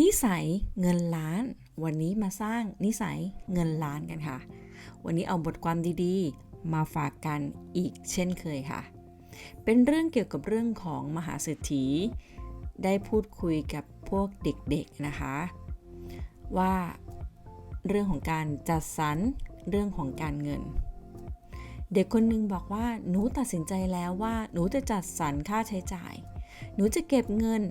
นิสัยเงินล้าน วันนี้มาสร้างนิสัยเงินล้านกันค่ะ วันนี้เอาบทความดีๆ มาฝากกันอีกเช่นเคยค่ะ เป็นเรื่องเกี่ยวกับเรื่องของมหาเศรษฐี ได้พูดคุยกับพวกเด็กๆนะคะ ว่าเรื่องของการจัดสรรเรื่องของการเงิน เด็กคนหนึ่งบอกว่าหนูตัดสินใจแล้วว่าหนูจะจัดสรรค่าใช้จ่าย หนูจะเก็บเงิน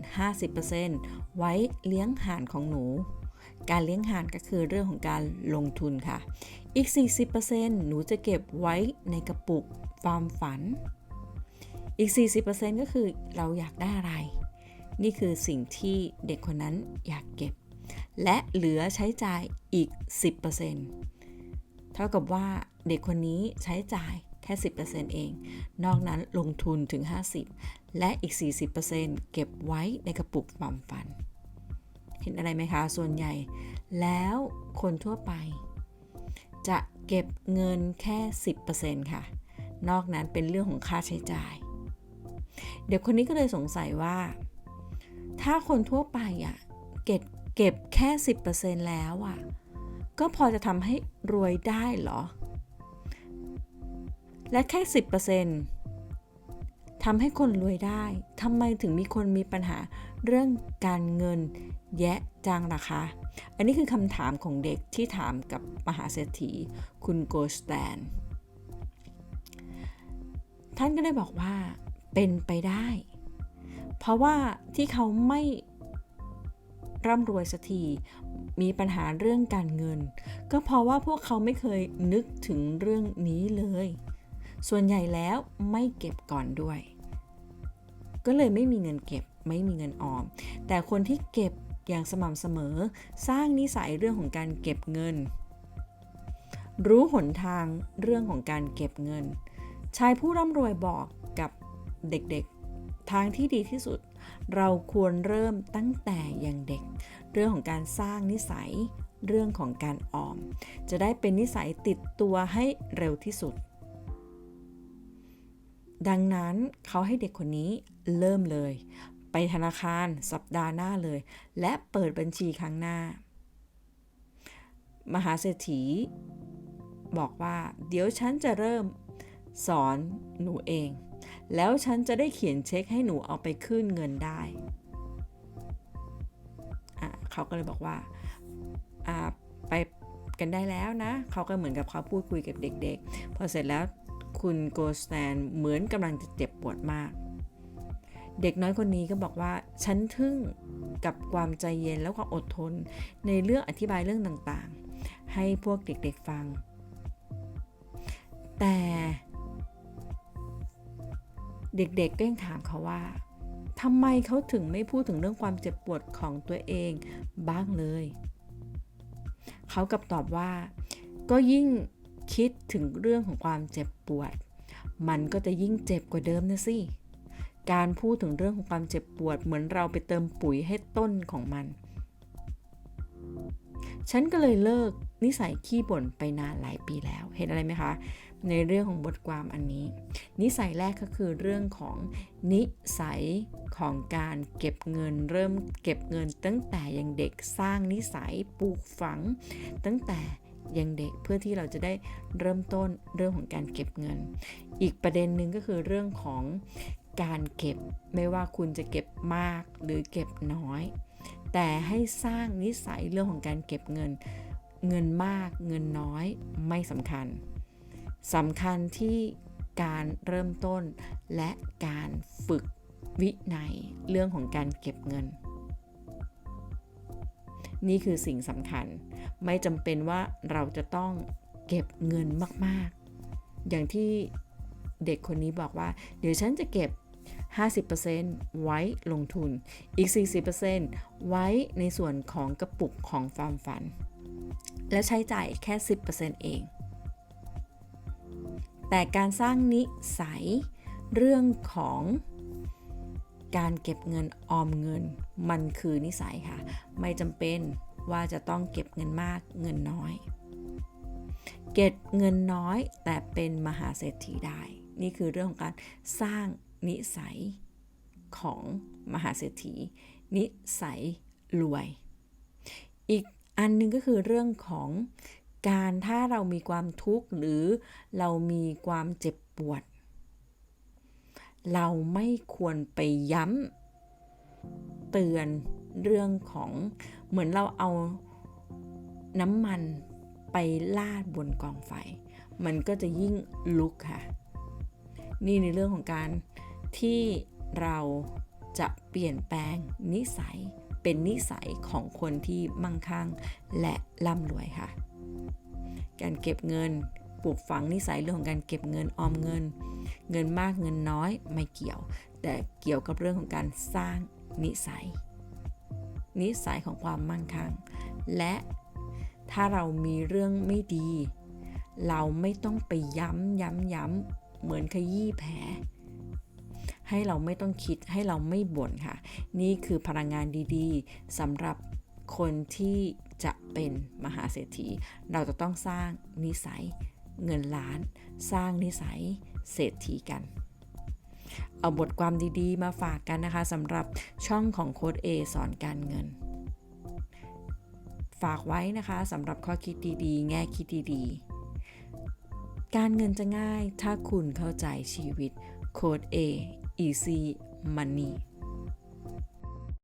50%ไว้เลี้ยงห่านของหนู การเลี้ยงห่านก็คือเรื่องของการลงทุนค่ะ อีก 40%หนูจะเก็บไว้ในกระปุกความฝัน อีก 40%ก็คือเราอยากได้อะไร นี่คือสิ่งที่เด็กคนนั้นอยากเก็บ และเหลือใช้จ่ายอีก 10%เท่ากับว่าเด็กคนนี้ใช้จ่าย แค่ 10%เอง นอกนั้นลงทุนถึง 50 และอีก 40%เก็บไว้ในกระปุกความฝัน เห็นอะไรไหมคะ ส่วนใหญ่ แล้วคนทั่วไป จะเก็บเงินแค่ 10%ค่ะ นอกนั้นเป็นเรื่องของค่าใช้จ่าย เด็กคนนี้ก็เลยสงสัยว่า ถ้าคนทั่วไปอะเก็บเก็บแค่ 10%แล้วอะก็พอจะทำให้รวยได้เหรอ และแค่ 10%ทำให้คนรวยได้ทำไมถึงมีคนมีปัญหาเรื่องการเงินแยะจังล่ะคะ อันนี้คือคำถามของเด็กที่ถามกับมหาเศรษฐีคุณโกสแตน ท่านก็ได้บอกว่าเป็นไปได้ เพราะว่าที่เขาไม่ร่ำรวยสักทีมีปัญหาเรื่องการเงิน ก็เพราะว่าพวกเขาไม่เคยนึกถึงเรื่องนี้เลย ส่วนใหญ่แล้วไม่เก็บก่อนด้วย ก็เลยไม่มีเงินเก็บไม่มีเงินออม แต่คนที่เก็บอย่างสม่ำเสมอ สร้างนิสัยเรื่องของการเก็บเงิน รู้หนทางเรื่องของการเก็บเงิน ชายผู้ร่ำรวยบอกกับเด็กๆ ทางที่ดีที่สุด เราควรเริ่มตั้งแต่ยังเด็ก เรื่องของการสร้างนิสัยเรื่องของการออม จะได้เป็นนิสัยติดตัวให้เร็วที่สุด ดังนั้นเขาให้เด็กคนนี้เริ่มเลย ไปธนาคารสัปดาห์หน้าเลย และเปิดบัญชีครั้งหน้า มหาเศรษฐี บอกว่า เดี๋ยวฉันจะเริ่มสอนหนูเอง แล้วฉันจะได้เขียนเช็คให้หนูเอาไปขึ้นเงินได้เขาก็เลยบอกว่าอ่าไปกันได้แล้วนะ เขาก็เหมือนกับเขาพูดคุยกับเด็ก ๆ พอเสร็จแล้ว คุณโกสแตนเหมือนกำลังจะเจ็บปวดมาก เด็กน้อยคนนี้ก็บอกว่า ฉันทึ่งกับความใจเย็นแล้วก็อดทน ในเรื่องอธิบายเรื่องต่างๆ ให้พวกเด็กๆฟัง แต่ เด็กๆก็ยังถามเขาว่าทำไมเขาถึงไม่พูดถึงเรื่องความเจ็บปวดของตัวเองบ้างเลย เขากลับตอบว่า ก็ยิ่ง คิดถึงเรื่องของความเจ็บปวด มันก็จะยิ่งเจ็บกว่าเดิมนะสิ การพูดถึงเรื่องของความเจ็บปวด เหมือนเราไปเติมปุ๋ยให้ต้นของมัน ฉันก็เลยเลิกนิสัยขี้บ่นไปนานหลายปีแล้ว เห็นอะไรไหมคะ ในเรื่องของบทความอันนี้ นิสัยแรกก็คือเรื่องของนิสัยของการเก็บเงิน เริ่มเก็บเงินตั้งแต่ยังเด็กสร้างนิสัยปลูกฝัง ตั้งแต่ ยังเด็กเพื่อที่เราจะได้เริ่มต้นเรื่องของการเก็บเงิน อีกประเด็นหนึ่งก็คือเรื่องของการเก็บไม่ว่าคุณจะเก็บมากหรือเก็บน้อย แต่ให้สร้างนิสัยเรื่องของการเก็บเงิน เงินมากเงินน้อยไม่สำคัญสำคัญที่การเริ่มต้นและการฝึกวินัยเรื่องของการเก็บเงิน นี่คือสิ่งสำคัญ ไม่จำเป็นว่าเราจะต้องเก็บเงินมากๆ อย่างที่เด็กคนนี้บอกว่า เดี๋ยวฉันจะเก็บ 50%ไว้ลงทุน อีก 40%ไว้ในส่วนของกระปุกของความฝัน และใช้จ่ายแค่ 10%เอง แต่การสร้างนิสัยเรื่องของ การเก็บเงินออมเงิน มันคือนิสัยค่ะ ไม่จำเป็นว่าจะต้องเก็บเงินมากเงินน้อย เก็บเงินน้อยแต่เป็นมหาเศรษฐีได้ นี่คือเรื่องของการสร้างนิสัยของมหาเศรษฐี นิสัยรวย อีกอันหนึงก็คือเรื่องของการถ้าเรามีความทุกข์หรือเรามีความเจ็บปวด เราไม่ควรไปย้ำเตือนเรื่องของเหมือนเราเอาน้ำมันไปลาดบนกองไฟ มันก็จะยิ่งลุกค่ะ นี่ในเรื่องของการที่เราจะเปลี่ยนแปลงนิสัยเป็นนิสัยของคนที่มั่งคั่งและร่ำรวยค่ะ การเก็บเงินปลูกฝังนิสัยเรื่องของการเก็บเงินออมเงิน เงินมากเงินน้อยไม่เกี่ยว แต่เกี่ยวกับเรื่องของการสร้างนิสัย นิสัยของความมั่งคั่ง และถ้าเรามีเรื่องไม่ดี เราไม่ต้องไปย้ำย้ำย้ำเหมือนขยี้แผลให้เราไม่ต้องคิดให้เราไม่บ่นค่ะ นี่คือพลังงานดีๆสำหรับคนที่จะเป็นมหาเศรษฐี เราจะต้องสร้างนิสัย เงินล้าน สร้างนิสัยเศรษฐีกัน เอาบทความดีๆ มาฝากกันนะคะสำหรับช่องของโค้ด A สอนการเงิน ฝากไว้นะคะสำหรับข้อคิดดีๆ แง่คิดดีๆ การเงินจะง่ายถ้าคุณเข้าใจชีวิตโค้ด A Easy Money